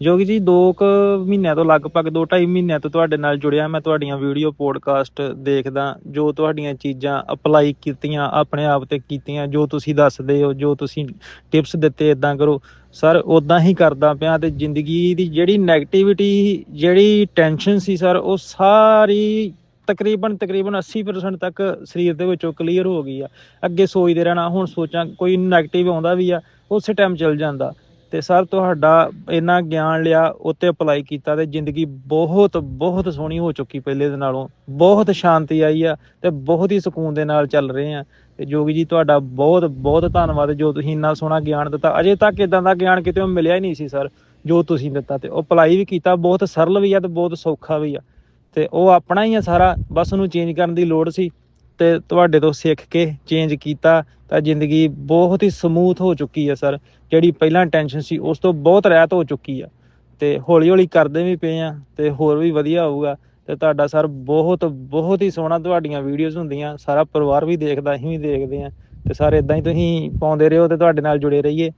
ਜੋਗੀ ਜੀ 2 ਕੁ ਮਹੀਨਿਆਂ ਤੋਂ ਲਗਭਗ 2.5 ਮਹੀਨਿਆਂ ਤੋਂ ਤੁਹਾਡੇ ਨਾਲ ਜੁੜਿਆ ਮੈਂ ਤੁਹਾਡੀਆਂ ਵੀਡੀਓ ਪੋਡਕਾਸਟ ਦੇਖਦਾ, ਜੋ ਤੁਹਾਡੀਆਂ ਚੀਜ਼ਾਂ ਅਪਲਾਈ ਕੀਤੀਆਂ, ਆਪਣੇ ਆਪ ਤੇ ਕੀਤੀਆਂ, ਜੋ ਤੁਸੀਂ ਦੱਸਦੇ ਹੋ, ਜੋ ਤੁਸੀਂ ਟਿਪਸ ਦਿੱਤੇ ਇਦਾਂ ਕਰੋ, ਸਰ ਉਦਾਂ ਹੀ ਕਰਦਾ ਪਿਆ ਤੇ ਜ਼ਿੰਦਗੀ ਦੀ ਜਿਹੜੀ 네ਗੇਟਿਵਿਟੀ ਜਿਹੜੀ ਟੈਨਸ਼ਨ ਸੀ ਸਰ, ਉਹ ਸਾਰੀ ਤਕਰੀਬਨ ਤਕਰੀਬਨ 80% ਤੱਕ ਸਰੀਰ ਦੇ ਵਿੱਚੋਂ ਕਲੀਅਰ ਹੋ ਗਈ ਆ। ਅੱਗੇ ਸੋਚਦੇ ਰਹਿਣਾ, ਹੁਣ ਸੋਚਾਂ ਕੋਈ 네ਗੇਟਿਵ ਆਉਂਦਾ ਵੀ ਆ, ਉਸੇ ਟਾਈਮ ਚਲ ਜਾਂਦਾ। ਤੇ ਸਰ ਤੁਹਾਡਾ ਇੰਨਾ ਗਿਆਨ ਲਿਆ, ਉੱਤੇ ਅਪਲਾਈ ਕੀਤਾ ਤੇ ਜ਼ਿੰਦਗੀ ਬਹੁਤ ਬਹੁਤ ਸੋਹਣੀ ਹੋ ਚੁੱਕੀ ਪਹਿਲੇ ਦੇ ਨਾਲੋਂ। ਬਹੁਤ ਸ਼ਾਂਤੀ ਆਈ ਆ ਤੇ ਬਹੁਤ ਹੀ ਸਕੂਨ ਦੇ ਨਾਲ ਚੱਲ ਰਹੇ ਆ। ਤੇ ਜੋਗੀ ਜੀ, ਤੁਹਾਡਾ ਬਹੁਤ ਬਹੁਤ ਧੰਨਵਾਦ। ਜੋ ਤੁਸੀਂ ਇੰਨਾ ਸੋਹਣਾ ਗਿਆਨ ਦਿੱਤਾ, ਅਜੇ ਤੱਕ ਇਦਾਂ ਦਾ ਗਿਆਨ ਕਿਤੇ ਮਿਲਿਆ ਹੀ ਨਹੀਂ ਸੀ, ਸਰ, ਜੋ ਤੁਸੀਂ ਦਿੱਤਾ ਤੇ ਉਹ ਅਪਲਾਈ ਵੀ ਕੀਤਾ। ਬਹੁਤ ਸਰਲ ਵੀ ਆ ਤੇ ਬਹੁਤ ਸੌਖਾ ਵੀ ਆ। ਤੇ ਉਹ ਆਪਣਾ ਹੀ ਆ ਸਾਰਾ, ਬਸ ਉਹਨੂੰ ਚੇਂਜ ਕਰਨ ਦੀ ਲੋੜ ਸੀ। ਤੇ ਤੁਹਾਡੇ ਤੋਂ ਸਿੱਖ ਕੇ ਚੇਂਜ ਕੀਤਾ ਤਾਂ ਜ਼ਿੰਦਗੀ ਬਹੁਤ ਹੀ ਸਮੂਥ ਹੋ ਚੁੱਕੀ ਹੈ ਸਰ ਜਿਹੜੀ ਪਹਿਲਾਂ ਟੈਨਸ਼ਨ ਸੀ, ਉਸ ਤੋਂ ਬਹੁਤ ਰਹਿਤ ਹੋ ਚੁੱਕੀ ਆ। ਤੇ ਹੌਲੀ ਹੌਲੀ ਕਰਦੇ ਵੀ ਪਏ ਆ ਤੇ ਹੋਰ ਵੀ ਵਧੀਆ ਹੋਊਗਾ। ਤੇ ਤੁਹਾਡਾ ਸਰ ਬਹੁਤ ਬਹੁਤ ਹੀ ਸੋਹਣਾ ਤੁਹਾਡੀਆਂ ਵੀਡੀਓਜ਼ ਹੁੰਦੀਆਂ। ਸਾਰਾ ਪਰਿਵਾਰ ਵੀ ਦੇਖਦਾ, ਅਸੀਂ ਵੀ ਦੇਖਦੇ ਆ। ਤੇ ਸਰ ਇਦਾਂ ਹੀ ਤੁਸੀਂ ਪਾਉਂਦੇ ਰਹੋ ਤੇ ਤੁਹਾਡੇ ਨਾਲ ਜੁੜੇ ਰਹੀਏ।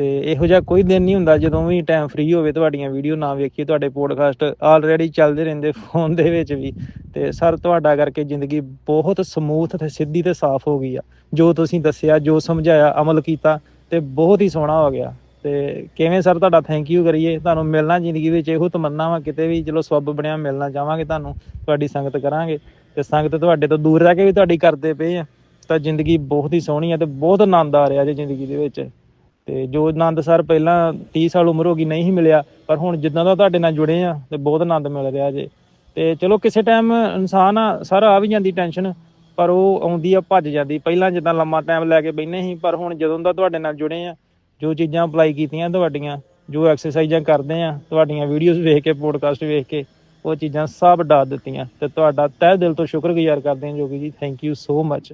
ਤੇ ਇਹੋ ਜਿਹਾ ਕੋਈ ਦਿਨ ਨਹੀਂ ਹੁੰਦਾ ਜਦੋਂ ਵੀ ਟਾਈਮ ਫ੍ਰੀ ਹੋਵੇ ਤੁਹਾਡੀਆਂ ਵੀਡੀਓ ਨਾ ਵੇਖੀਏ, ਤੁਹਾਡੇ ਪੋਡਕਾਸਟ ਆਲਰੇਡੀ ਚੱਲਦੇ ਰਹਿੰਦੇ ਫੋਨ ਦੇ ਵਿੱਚ ਵੀ। ਤੇ ਸਰ ਤੁਹਾਡਾ ਕਰਕੇ ਜ਼ਿੰਦਗੀ ਬਹੁਤ ਸਮੂਥ ਤੇ ਸਿੱਧੀ ਤੇ ਸਾਫ਼ ਹੋ ਗਈ ਆ। ਜੋ ਤੁਸੀਂ ਦੱਸਿਆ, ਜੋ ਸਮਝਾਇਆ, ਅਮਲ ਕੀਤਾ ਤੇ ਬਹੁਤ ਹੀ ਸੋਹਣਾ ਹੋ ਗਿਆ। ਤੇ ਕਿਵੇਂ ਸਰ ਤੁਹਾਡਾ ਥੈਂਕ ਯੂ ਕਰੀਏ? ਤੁਹਾਨੂੰ ਮਿਲਣਾ ਜ਼ਿੰਦਗੀ ਵਿੱਚ ਇਹੋ ਤਮੰਨਾ ਵਾ, ਕਿਤੇ ਵੀ ਚਲੋ ਸਬੱਬ ਬਣਿਆ ਮਿਲਣਾ ਚਾਹਾਂਗੇ ਤੁਹਾਨੂੰ, ਤੁਹਾਡੀ ਸੰਗਤ ਕਰਾਂਗੇ। ਤੇ ਸੰਗਤ ਤੁਹਾਡੇ ਤੋਂ ਦੂਰ ਰਹਿ ਕੇ ਵੀ ਤੁਹਾਡੀ ਕਰਦੇ ਪਏ ਆ। ਤਾਂ ਜ਼ਿੰਦਗੀ ਬਹੁਤ ਹੀ ਸੋਹਣੀ ਆ ਤੇ ਬਹੁਤ ਆਨੰਦ ਆ ਰਿਹਾ ਜੇ ਜ਼ਿੰਦਗੀ ਦੇ ਵਿੱਚ। ਤੇ ਜੋ ਆਨੰਦ ਸਰ ਪਹਿਲਾਂ 30 ਸਾਲ ਉਮਰ ਹੋ ਗਈ ਨਹੀਂ ਸੀ ਮਿਲਿਆ, ਪਰ ਹੁਣ ਜਿੱਦਾਂ ਦਾ ਤੁਹਾਡੇ ਨਾਲ ਜੁੜੇ ਆ ਤੇ ਬਹੁਤ ਆਨੰਦ ਮਿਲ ਰਿਹਾ ਜੇ। ਤੇ ਚਲੋ ਕਿਸੇ ਟਾਈਮ ਇਨਸਾਨ ਆ, ਸਰ ਆ ਵੀ ਜਾਂਦੀ ਟੈਨਸ਼ਨ ਪਰ ਉਹ ਆਉਂਦੀ ਆ, ਭੱਜ ਜਾਂਦੀ। ਪਹਿਲਾਂ ਜਿੱਦਾਂ ਲੰਮਾ ਟਾਈਮ ਲੈ ਕੇ ਬੈਠੇ ਸੀ, ਪਰ ਹੁਣ ਜਦੋਂ ਦਾ ਤੁਹਾਡੇ ਨਾਲ ਜੁੜੇ ਆ ਜੋ ਚੀਜ਼ਾਂ ਅਪਲਾਈ ਕੀਤੀਆਂ ਤੁਹਾਡੀਆਂ, ਜੋ ਐਕਸਰਸਾਈਜ਼ਾਂ ਕਰਦੇ ਆ ਤੁਹਾਡੀਆਂ ਵੀਡੀਓਜ਼ ਵੇਖ ਕੇ ਪੋਡਕਾਸਟ ਵੇਖ ਕੇ, ਉਹ ਚੀਜ਼ਾਂ ਸਭ ਡਾਦ ਦਿੱਤੀਆਂ। ਤੇ ਤੁਹਾਡਾ ਤਹਿ ਦਿਲ ਤੋਂ ਸ਼ੁਕਰਗੁਜ਼ਾਰ ਕਰਦੇ ਹਾਂ ਜੋਗੀ ਜੀ। Thank you so much